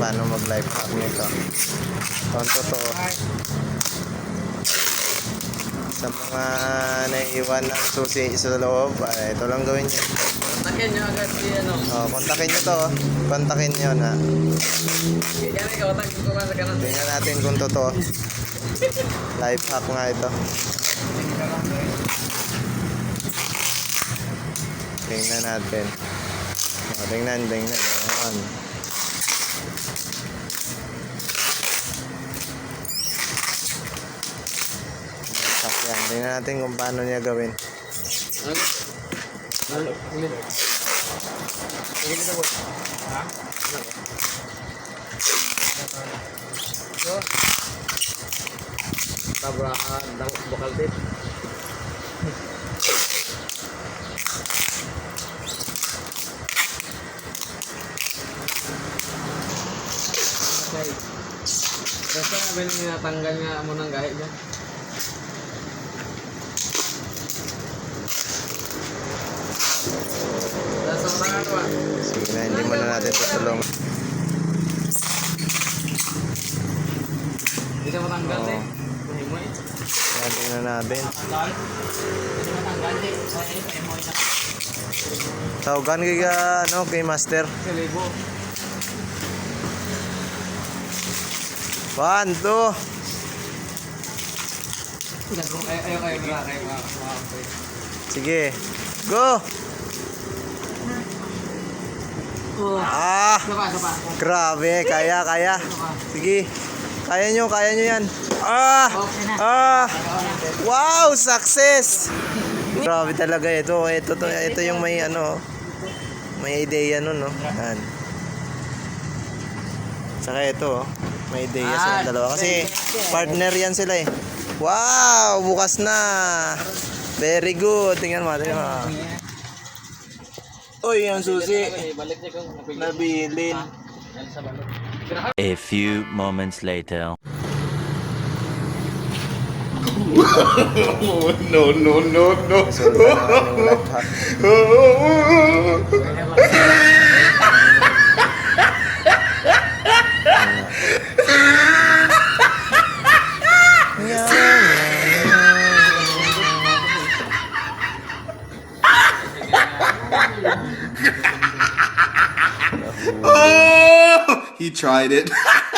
Paano mag-live hack nito? Ito ang totoo. Sa mga naiiwan ng susi sa loob, ay, ito lang gawin nyo. Takin nyo agad si ano. Oh, kontakin nyo to. oh. Kontakin nyo na. Tingnan natin kung totoo. Life hack nga ito. Tingnan natin. Oh, tingnan, tingnan. Hack yan. Tingnan natin kung paano niya gawin. Ano? Ano? Ha? Ano? Tabrahan, bakal tip. Okay. Basta abin natanggal nga mo ng gahit dyan. Ah. Sige na, hindi mo na natin tutulong. Hindi siya matanggal eh. Mo eh. Tingnan natin. Hindi matanggal eh. Mo eh. Tawagan kay ka, ano, kay Master. Sa libo. Mga kayo. Sige. Go! Ah! Grabe, kaya, kaya. Sige. Kaya nyo, kaya nyo yan. Ah! Ah! Wow! Success! Grabe talaga ito. Ito, to, ito yung may ano, may ideya nun, no? Yan. Saka ito, oh. May ideya sila dalawa. Kasi partner yan sila eh. Wow! Bukas na! Very good. Tingnan mo, tingnan mo. Uy, ang susi. Nabilin. A few moments later. no, no, no, no. Oh, he tried it.